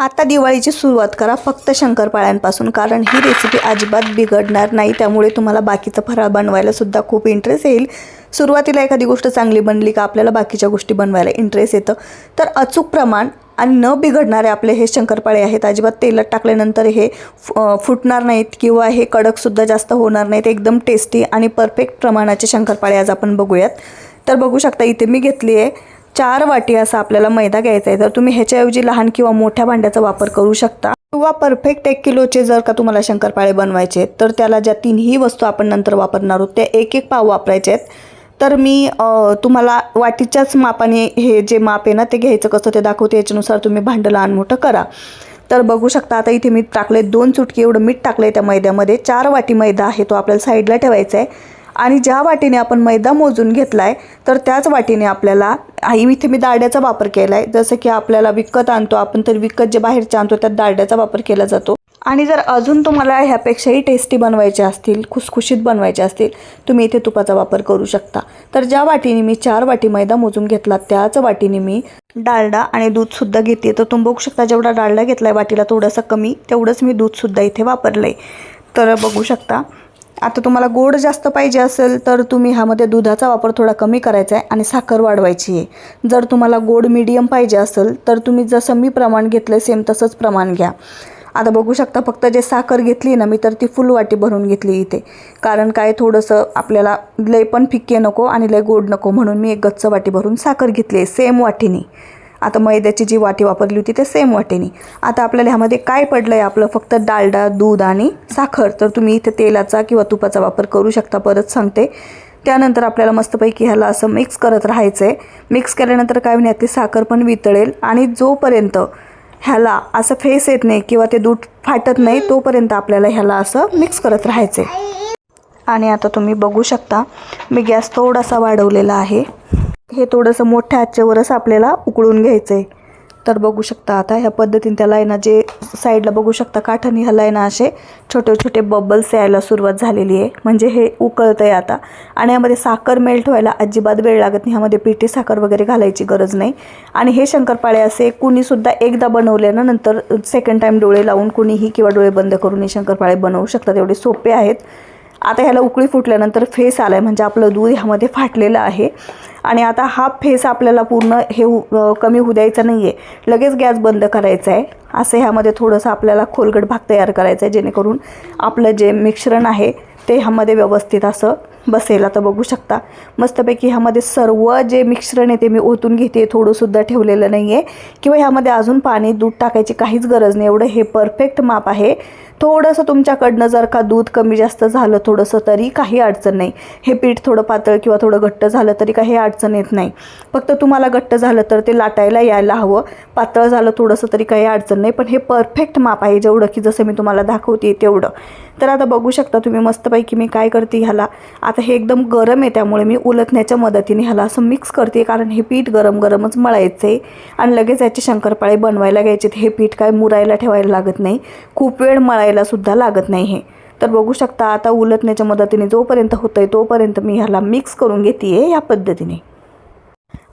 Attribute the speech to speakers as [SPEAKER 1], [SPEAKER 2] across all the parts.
[SPEAKER 1] आता दिवाळीची सुरुवात करा फक्त शंकरपाळ्यांपासून कारण ही रेसिपी अजिबात बिघडणार नाही. त्यामुळे तुम्हाला बाकीचं फराळ बनवायला सुद्धा खूप इंटरेस्ट येईल. सुरुवातीला एखादी गोष्ट चांगली बनली का आपल्याला बाकीच्या गोष्टी बनवायला इंटरेस्ट येतं. तर अचूक प्रमाण आणि न बिघडणारे आपले हे शंकरपाळे आहेत अजिबात तेलात टाकल्यानंतर हे फुटणार नाहीत किंवा हे कडकसुद्धा जास्त होणार नाहीत. एकदम टेस्टी आणि परफेक्ट प्रमाणाचे शंकरपाळे आज आपण बघूयात. तर बघू शकता इथे मी घेतली आहे. चार वाटी असा आपल्याला मैदा घ्यायचा आहे तर तुम्ही ह्याच्याऐवजी लहान किंवा मोठ्या भांड्याचा वापर करू शकता. किंवा परफेक्ट एक किलोचे जर का तुम्हाला शंकरपाळे बनवायचे तर त्याला ज्या तीनही वस्तू आपण नंतर वापरणार आहोत त्या एक एक पाव वापरायचे आहेत. तर मी तुम्हाला वाटीच्याच मापाने हे जे माप आहे ना ते घ्यायचं कसं ते दाखवते याच्यानुसार तुम्ही भांडं लहान मोठं करा. तर बघू शकता आता इथे मी टाकले दोन चुटकी एवढं मीठ टाकलं आहे त्या मैद्यामध्ये. चार वाटी मैदा आहे तो आपल्याला साईडला ठेवायचा आहे. आणि ज्या वाटीने आपण मैदा मोजून घेतला आहे तर त्याच वाटीने आपल्याला आई इथे मी दाड्याचा वापर केला आहे जसं की आपल्याला विकत आणतो आपण तर विकत जे बाहेरचे आणतो त्यात दाड्याचा वापर केला जातो. आणि जर अजून तुम्हाला ह्यापेक्षाही टेस्टी बनवायचे असतील खुसखुशीत बनवायचे असतील तुम्ही इथे तुपाचा वापर करू शकता. तर ज्या वाटीने मी चार वाटी मैदा मोजून घेतला त्याच वाटीने मी डालडा आणि दूधसुद्धा घेते. तर तुम्ही बघू शकता जेवढा डालडा घेतला आहे वाटीला थोडंसं कमी तेवढंच मी दूधसुद्धा इथे वापरलं आहे तर बघू शकता आता तुम्हाला गोड जास्त पाहिजे असेल तर तुम्ही ह्यामध्ये दुधाचा वापर थोडा कमी करायचा आहे आणि साखर वाढवायची आहे. जर तुम्हाला गोड मीडियम पाहिजे असेल तर तुम्ही जसं मी प्रमाण घेतलं सेम तसंच प्रमाण घ्या. आता बघू शकता फक्त जे साखर घेतली ना मी तर ती फुल वाटी भरून घेतली इथे. कारण काय थोडंसं आपल्याला लय पण फिक्के नको आणि लय गोड नको म्हणून मी एक गच्च वाटी भरून साखर घेतली आहे सेम वाटीने. आता मैद्याची जी वाटी वापरली होती ते सेम वाटेने. आता आपल्याला ह्यामध्ये काय पडलं आहे आपलं फक्त डालडा दूध आणि साखर. तर तुम्ही इथे तेलाचा किंवा तुपाचा वापर करू शकता. परत सांगते. त्यानंतर आपल्याला मस्तपैकी ह्याला असं मिक्स करत राहायचं आहे मिक्स केल्यानंतर काय होईल? यातली साखर पण वितळेल आणि जोपर्यंत ह्याला असं फेस येत नाही किंवा ते दूध फाटत नाही तोपर्यंत आपल्याला ह्याला असं मिक्स करत राहायचं आहे आणि आता तुम्ही बघू शकता मी गॅस थोडासा वाढवलेला आहे. हे थोडंसं मोठ्या आचेवरच आपल्याला उकळून घ्यायचं आहे तर बघू शकता आता ह्या पद्धतीने त्या लाईना जे साईडला बघू शकता काठाने ह्या लाईना असे छोटे छोटे बबल्स यायला सुरुवात झालेली आहे. म्हणजे हे उकळतं आहे आता. आणि यामध्ये साखर मेल्ट व्हायला अजिबात वेळ लागत नाही. ह्यामध्ये पिठी साखर वगैरे घालायची गरज नाही. आणि हे शंकरपाळे असे कुणीसुद्धा एकदा बनवले ना नंतर सेकंड टाईम डोळे लावून कुणीही किंवा डोळे बंद करून हे शंकरपाळे बनवू शकतात. एवढे सोपे आहेत. आता ह्याला उकळी फुटल्यानंतर फेस आला आहे म्हणजे आपलं दूध ह्यामध्ये फाटलेलं आहे. आणि आता हा फेस आपल्याला पूर्ण हे कमी होऊ द्यायचा नाही आहे लगेच गॅस बंद करायचा आहे असं ह्यामध्ये थोडंसं आपल्याला खोलगट भाग तयार करायचा आहे जेणेकरून आपलं जे मिश्रण आहे ते ह्यामध्ये व्यवस्थित असं बसेल. आता बघू शकता मस्तपैकी ह्यामध्ये सर्व जे मिश्रण आहे ते मी ओतून घेते. थोडंसुद्धा ठेवलेलं नाही आहे किंवा ह्यामध्ये अजून पाणी दूध टाकायची काहीच गरज नाही. एवढं हे परफेक्ट माप आहे. थोडंसं तुमच्याकडनं जर का दूध कमी जास्त झालं थोडंसं तरी काही अडचण नाही. हे पीठ थोडं पातळ किंवा थोडं घट्ट झालं तरी काही अडचण येत नाही. फक्त तुम्हाला घट्ट झालं तर ते लाटायला यायला हवं. पातळ झालं थोडंसं तरी काही अडचण नाही पण हे परफेक्ट माप आहे जेवढं की जसं मी तुम्हाला दाखवते तेवढं. तर आता बघू शकता तुम्ही मस्तपैकी मी काय करते ह्याला. आता हे एकदम गरम आहे त्यामुळे मी उलटण्याच्या मदतीने ह्याला असं मिक्स करते कारण हे पीठ गरम गरमच मळायचं आहे आणि लगेच याचे शंकरपाळे बनवायला घ्यायचे हे पीठ काय मुरायला ठेवायला लागत नाही. खूप वेळ मळाय मळायला सुद्धा लागत नाही हे. तर बघू शकता आता उलटण्याच्या मदतीने जोपर्यंत होतं आहे तोपर्यंत मी ह्याला मिक्स करून घेते या पद्धतीने.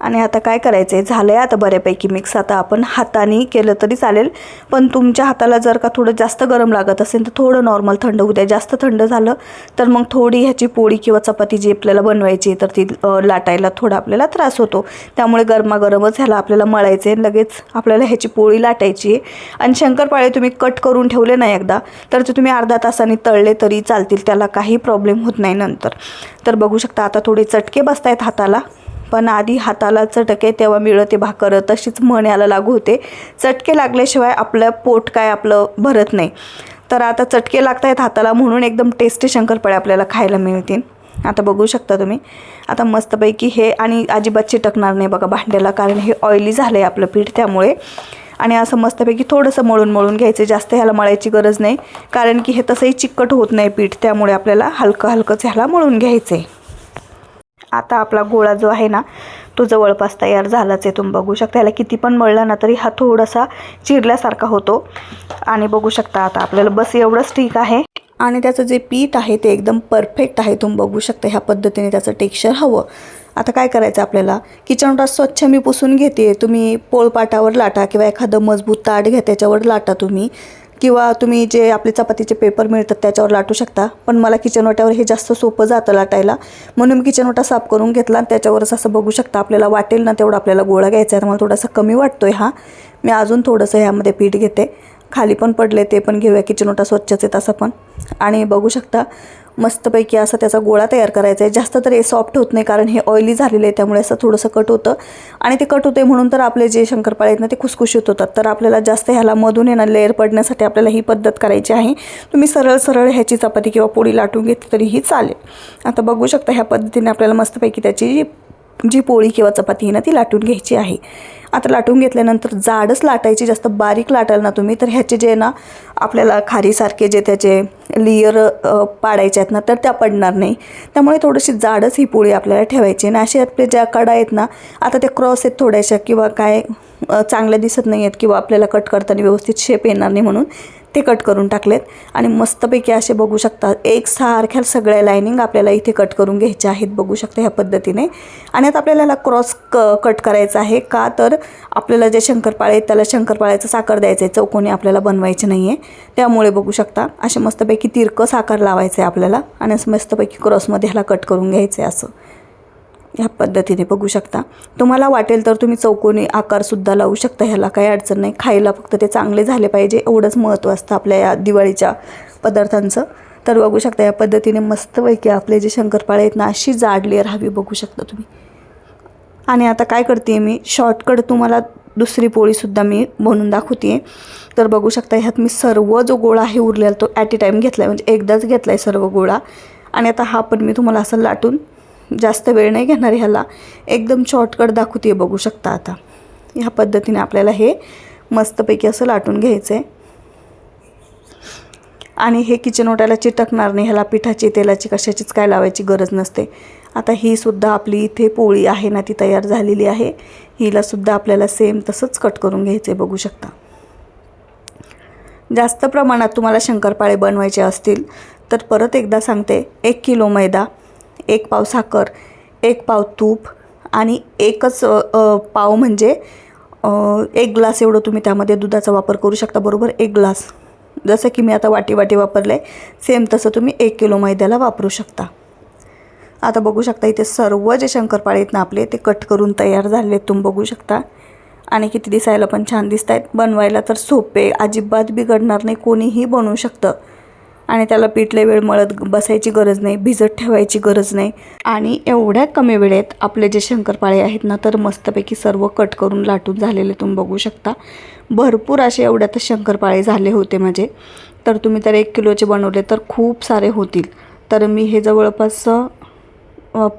[SPEAKER 1] आणि आता काय करायचं आहे झालं आहे आता बऱ्यापैकी मिक्स आता आपण हाताने केलं तरी चालेल. पण तुमच्या हाताला जर का थोडं जास्त गरम लागत असेल तर थोडं नॉर्मल थंड होऊ द्या. जास्त थंड झालं तर मग थोडी ह्याची पोळी किंवा चपाती जी आपल्याला बनवायची आहे, तर ती लाटायला थोडा आपल्याला त्रास होतो. त्यामुळे गरमागरमच ह्याला आपल्याला मळायचं आहे लगेच आपल्याला ह्याची पोळी लाटायची आहे. आणि शंकरपाळे तुम्ही कट करून ठेवले नाही एकदा तर ते तुम्ही अर्धा तासाने तळले तरी चालतील. त्याला काही प्रॉब्लेम होत नाही नंतर. तर बघू शकता आता थोडे चटके बसत आहेत हाताला. पण आधी हाताला चटके तेव्हा मिळते भाकर. तशीच म्हण याला लागू होते. चटके लागल्याशिवाय आपलं पोट काय आपलं भरत नाही. तर आता चटके लागत आहेत हाताला म्हणून एकदम टेस्टी शंकरपाळे आपल्याला खायला मिळतील. आता बघू शकता तुम्ही. आता मस्तपैकी हे आणि अजिबात चिटकणार नाही बघा भांड्याला कारण हे ऑइली झालं आहे आपलं पीठ त्यामुळे. आणि असं मस्तपैकी थोडंसं मळून मळून घ्यायचं जास्त ह्याला मळायची गरज नाही. कारण की हे तसंही चिकट होत नाही पीठ त्यामुळे आपल्याला हलकं हलकंच ह्याला मळून घ्यायचं आहे आता आपला गोळा जो आहे ना तो जवळपास तयार झालाच आहे. तुम्ही बघू शकता याला किती पण मळला ना तरी हा थोडासा चिरल्यासारखा होतो. आणि बघू शकता आता आपल्याला बस एवढंच ठीक आहे. आणि त्याचं जे पीठ आहे ते एकदम परफेक्ट आहे. तुम्ही बघू शकता ह्या पद्धतीने त्याचं टेक्स्चर हवं. आता काय करायचं आपल्याला? किचन ओटा स्वच्छ मी पुसून घेते तुम्ही पोळपाटावर लाटा किंवा एखादं मजबूत ताट घ्या त्याच्यावर लाटा तुम्ही. किंवा तुम्ही जे आपले चपातीचे पेपर मिळतात त्याच्यावर लाटू शकता. पण मला किचन ओट्यावर हे जास्त सोपं जातं लाटायला. म्हणून मी किचन ओटा साफ करून घेतला आणि त्याच्यावरच असं बघू शकता आपल्याला वाटेल ना तेवढा आपल्याला गोळा घ्यायचा आहे. तर मला थोडासा कमी वाटतो आहे हा. मी अजून थोडंसं ह्यामध्ये पीठ घेते. खाली पण पडले ते पण घेऊया. किचन ओटा स्वच्छच आहेत तसं पण. आणि बघू शकता मस्तपैकी असा त्याचा गोळा तयार करायचा आहे. जास्त तर हे सॉफ्ट होत नाही कारण हे ऑइली झालेलं आहे. त्यामुळे असं थोडंसं कट होतं. आणि ते कट होते म्हणून तर आपले जे शंकरपाळे आहेत ना ते खुसखुशीत होतात. तर आपल्याला जास्त ह्याला मधून येणं लेअर पडण्यासाठी आपल्याला ही पद्धत करायची आहे. तुम्ही सरळ सरळ ह्याची चपाती किंवा पोळी लाटून घेतली तरीही चालेल. आता बघू शकता ह्या पद्धतीने आपल्याला मस्तपैकी त्याची जी जी पोळी किंवा चपाती आहे ना ती लाटून घ्यायची आहे. आता लाटून घेतल्यानंतर जाडच लाटायची जास्त बारीक लाटाल ना तुम्ही तर ह्याचे जे ना आपल्याला खारीसारखे जे त्याचे लेयर पाडायच्या आहेत ना तर त्या पडणार नाही. त्यामुळे थोडीशी जाडच ही पोळी आपल्याला ठेवायची आणि असे आपले ज्या कडा आहेत ना आता त्या क्रॉस आहेत थोड्याशा किंवा काय चांगल्या दिसत नाही आहेत किंवा आपल्याला कट करताना व्यवस्थित शेप येणार नाही म्हणून ते कट करून टाकलेत. आणि मस्तपैकी असे बघू शकता एक सारख्या सगळ्या लायनिंग आपल्याला इथे कट करून घ्यायच्या आहेत बघू शकता ह्या पद्धतीने. आणि आता आपल्याला याला क्रॉस क कट करायचा आहे का? तर आपल्याला जे शंकरपाळे आहेत त्याला शंकरपाळ्याचं साखर द्यायचं आहे चौकोनी आपल्याला बनवायचे नाही आहे त्यामुळे बघू शकता असे मस्तपैकी की तिरकस आकार लावायचं आहे आपल्याला आणि असं मस्तपैकी क्रॉसमध्ये ह्याला कट करून घ्यायचं आहे असं. ह्या पद्धतीने बघू शकता. तुम्हाला वाटेल तर तुम्ही चौकोनी आकारसुद्धा लावू शकता. ह्याला काही अडचण नाही. खायला फक्त ते चांगले झाले पाहिजे. एवढंच महत्त्व असतं आपल्या या दिवाळीच्या पदार्थांचं. तर बघू शकता या पद्धतीने मस्तपैकी आपले जे शंकरपाळे आहेत ना अशी जाड लेअर हवी बघू शकता तुम्ही. आणि आता काय करते मी? शॉर्टकट तुम्हाला दुसरी पोळीसुद्धा मी बनवून दाखवते. तर बघू शकता ह्यात मी सर्व जो गोळा आहे उरलेला तो ॲट ए टाईम घेतला आहे म्हणजे एकदाच घेतला आहे सर्व गोळा. आणि आता हा पण मी तुम्हाला असं लाटून जास्त वेळ नाही घेणार ह्याला. एकदम शॉर्टकट दाखवते बघू शकता आता. ह्या पद्धतीने आपल्याला हे मस्तपैकी असं लाटून घ्यायचं आहे आणि हे किचन ओट्याला चिटकणार नाही. ह्याला पिठाची तेलाची कशाचीच काय लावायची गरज नसते. आता ही सुद्धा आपली इथे पोळी आहे ना ती तयार झालेली आहे. हिला सुद्धा आपल्याला सेम तसंच कट करून घ्यायचं आहे बघू शकता. जास्त प्रमाणात तुम्हाला शंकरपाळे बनवायचे असतील तर परत एकदा सांगते एक किलो मैदा एक पाव साखर एक पाव तूप आणि एकच पाव म्हणजे एक ग्लास एवढं तुम्ही त्यामध्ये दुधाचा वापर करू शकता बरोबर? एक ग्लास. जसं की मी आता वाटी वाटी वापरलं आहे सेम तसं तुम्ही एक किलो मैद्याला वापरू शकता. आता बघू शकता इथे सर्व जे शंकरपाळे आहेत ना आपले ते कट करून तयार झाले आहेत. तुम्ही बघू शकता. आणि किती दिसायला पण छान दिसत आहेत बनवायला तर सोपे अजिबात बिघडणार नाही. कोणीही बनवू शकतं. आणि त्याला पिठले वेळ मळत बसायची गरज नाही. भिजत ठेवायची गरज नाही. आणि एवढ्या कमी वेळेत आपले जे शंकरपाळे आहेत ना तर मस्तपैकी सर्व कट करून लाटून झालेले तुम्ही बघू शकता. भरपूर असे एवढ्यातच शंकरपाळे झाले होते माझे. तर तुम्ही तर एक किलोचे बनवले तर खूप सारे होतील. तर मी हे जवळपास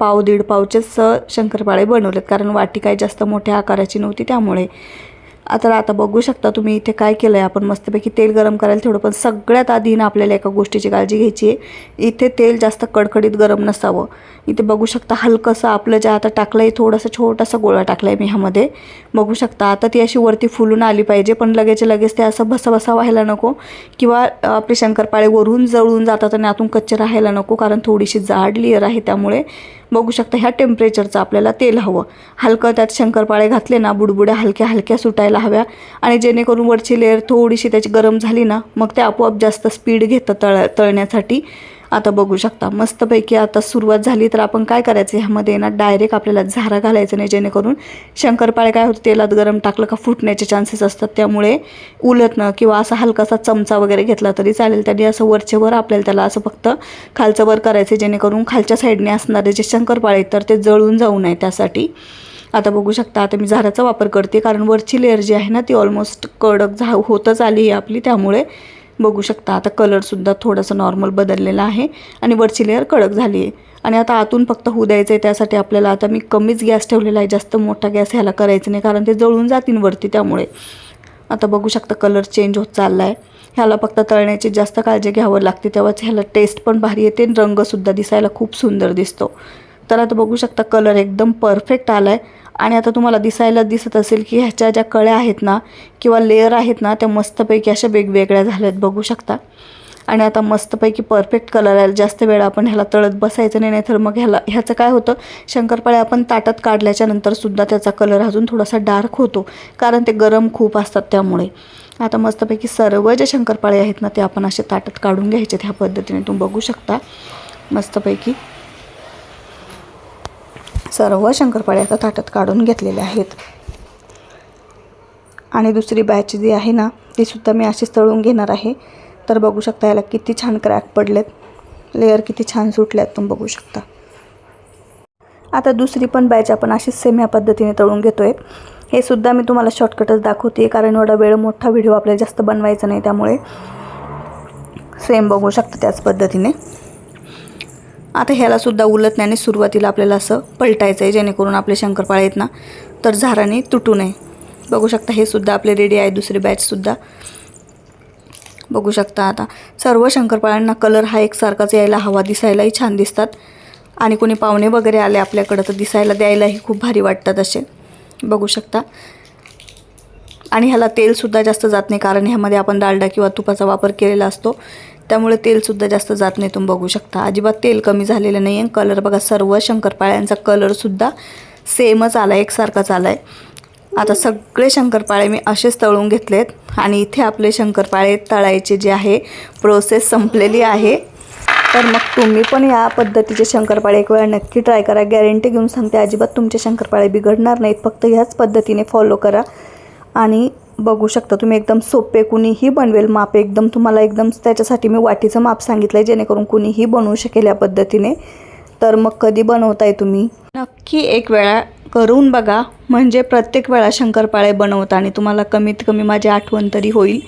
[SPEAKER 1] पाव दीड पावचेच शंकरपाळे बनवलेत. कारण वाटी काही जास्त मोठ्या आकाराची नव्हती त्यामुळे आता आता बघू शकता तुम्ही इथे काय केलं आहे आपण मस्तपैकी तेल गरम करायला थोडं पण सगळ्यात आधी ना आपल्याला एका गोष्टीची काळजी घ्यायची आहे. इथे तेल जास्त कडकडीत गरम नसावं. इथे बघू शकता हलकंसं आपलं जे आता टाकलं आहे थोडंसं छोटासा गोळा टाकला आहे मी ह्यामध्ये. बघू शकता आता ती अशी वरती फुलून आली पाहिजे पण लगेच लगेच ते असं भसाभसा व्हायला नको. किंवा आपले शंकरपाळे वरून जळून जातात आणि आतून कच्चे राहायला नको कारण थोडीशी जाड लेअर आहे त्यामुळे. बघू शकता ह्या टेम्परेचरचं आपल्याला तेल हवं. हलकं त्यात शंकरपाळे घातले ना बुडबुड्या हलक्या हलक्या सुटायला हव्या. आणि जेणेकरून वरची लेअर थोडीशी त्याची गरम झाली ना मग ते आपोआप जास्त स्पीड घेतं तळ तळण्यासाठी. आता बघू शकता. मस्तपैकी आता सुरुवात झाली तर आपण काय करायचं? ह्यामध्ये ना डायरेक्ट आपल्याला झारा घालायचं नाही जेणेकरून शंकरपाळे काय होतं तेलात गरम टाकलं का फुटण्याचे चान्सेस असतात. त्यामुळे उलटणं किंवा असा हलकासा चमचा वगैरे घेतला तरी चालेल. त्यांनी असं वरचे वर आपल्याला त्याला असं फक्त खालचं वर करायचं जेणेकरून खालच्या साईडने असणारे जे शंकरपाळे आहेत तर ते जळून जाऊ नये त्यासाठी. आता बघू शकता आता मी झाराचा वापर करते कारण वरची लेअर जी आहे ना ती ऑलमोस्ट कडक झा होतच आली आहे आपली. त्यामुळे बघू शकता. आता कलरसुद्धा थोडंसं नॉर्मल बदललेला आहे. आणि वरची लेअर कडक झाली आहे. आणि आता आतून फक्त होऊ द्यायचं आहे त्यासाठी आपल्याला आता मी कमीच गॅस ठेवलेला आहे. जास्त मोठा गॅस ह्याला करायचं नाही कारण ते जळून जातील वरती त्यामुळे. आता बघू शकता कलर चेंज होत चालला आहे ह्याला फक्त तळण्याची जास्त काळजी घ्यावं लागते तेव्हाच ह्याला टेस्ट पण भारी येते आणि रंगसुद्धा दिसायला खूप सुंदर दिसतो. तर आता बघू शकता कलर एकदम परफेक्ट आला आहे आणि आता तुम्हाला दिसायला दिसत असेल की ह्याच्या ज्या कळ्या आहेत ना किंवा लेअर आहेत ना त्या मस्तपैकी अशा वेगवेगळ्या झाल्या आहेत बघू शकता. आणि आता मस्तपैकी परफेक्ट कलर आला. जास्त वेळ आपण ह्याला तळत बसायचं नाही तर मग ह्याला ह्याचं काय होतं? शंकरपाळे आपण ताटात काढल्याच्या नंतरसुद्धा त्याचा कलर अजून थोडासा डार्क होतो. कारण ते गरम खूप असतात त्यामुळे. आता मस्तपैकी सर्व जे शंकरपाळे आहेत ना ते आपण असे ताटात काढून घ्यायचे ह्या पद्धतीने. तुम्ही बघू शकता. मस्तपैकी. सर्व शंकरपाळे आता ताटात काढून घेतलेले आहेत. आणि दुसरी बॅच जी आहे ना तीसुद्धा मी अशीच तळून घेणार आहे. तर बघू शकता याला किती छान क्रॅक पडलेत. लेअर किती छान सुटल्यात तुम्ही बघू शकता. आता दुसरी पण बॅच आपण अशीच सेम या पद्धतीने तळून घेतो आहे हे सुद्धा मी तुम्हाला शॉर्टकटच दाखवते कारण एवढा वेळ मोठा व्हिडिओ आपल्याला जास्त बनवायचा नाही त्यामुळे सेम बघू शकता त्याच पद्धतीने. आता ह्यालासुद्धा उलटण्याने सुरुवातीला आपल्याला असं पलटायचं आहे जेणेकरून आपले शंकरपाळे आहेत ना तर झाराने तुटू नये. बघू शकता हे सुद्धा आपले रेडी आहे दुसरी बॅचसुद्धा बघू शकता आता. सर्व शंकरपाळ्यांना कलर हा एकसारखाच यायला हवा दिसायलाही छान दिसतात. आणि कोणी पाहुणे वगैरे आले आपल्याकडं तर दिसायला द्यायलाही खूप भारी वाटतात असे. बघू शकता. आणि ह्याला तेलसुद्धा जास्त जात नाही कारण ह्यामध्ये आपण डालडा किंवा तुपाचा वापर केलेला असतो. त्यामुळे तेलसुद्धा जास्त जात नाही तुम्ही बघू शकता. अजिबात तेल कमी झालेलं नाही आहे कलर बघा सर्व शंकरपाळ्यांचा कलरसुद्धा सेमच आला आहे एकसारखाच आला आहे आता सगळे शंकरपाळे मी असेच तळून घेतलेत. आणि इथे आपले शंकरपाळे तळायचे जे आहे प्रोसेस संपलेली आहे. तर मग तुम्ही पण या पद्धतीचे शंकरपाळे एक वेळा नक्की ट्राय करा. गॅरंटी घेऊन सांगते अजिबात तुमचे शंकरपाळे बिघडणार नाहीत. फक्त ह्याच पद्धतीने फॉलो करा. आणि बघू शकता तुम्ही एकदम सोपे कुणीही बनवेल माप एकदम. तुम्हाला एकदम त्याच्यासाठी मी वाटीचं माप सांगितलं आहे जेणेकरून कुणीही बनवू शकेल या पद्धतीने. तर मग कधी बनवताय तुम्ही? नक्की एक वेळा करून बघा. म्हणजे प्रत्येक वेळा शंकरपाळे बनवता आणि तुम्हाला कमीत कमी माझी आठवण तरी होईल.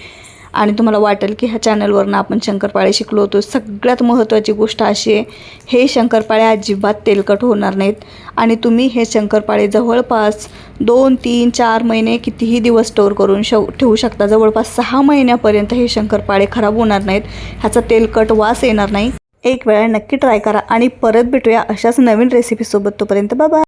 [SPEAKER 1] आणि तुम्हाला वाटेल की ह्या चॅनलवरनं आपण शंकरपाळे शिकलो होतो. सगळ्यात महत्त्वाची गोष्ट अशी आहे हे शंकरपाळे अजिबात तेलकट होणार नाहीत. आणि तुम्ही हे शंकरपाळे जवळपास दोन तीन चार महिने कितीही दिवस स्टोअर करून शव ठेवू शकता. जवळपास सहा महिन्यापर्यंत हे शंकरपाळे खराब होणार नाहीत. ह्याचा तेलकट वास येणार नाही. एक वेळा नक्की ट्राय करा आणि परत भेटूया अशाच नवीन रेसिपीसोबत तोपर्यंत बाबा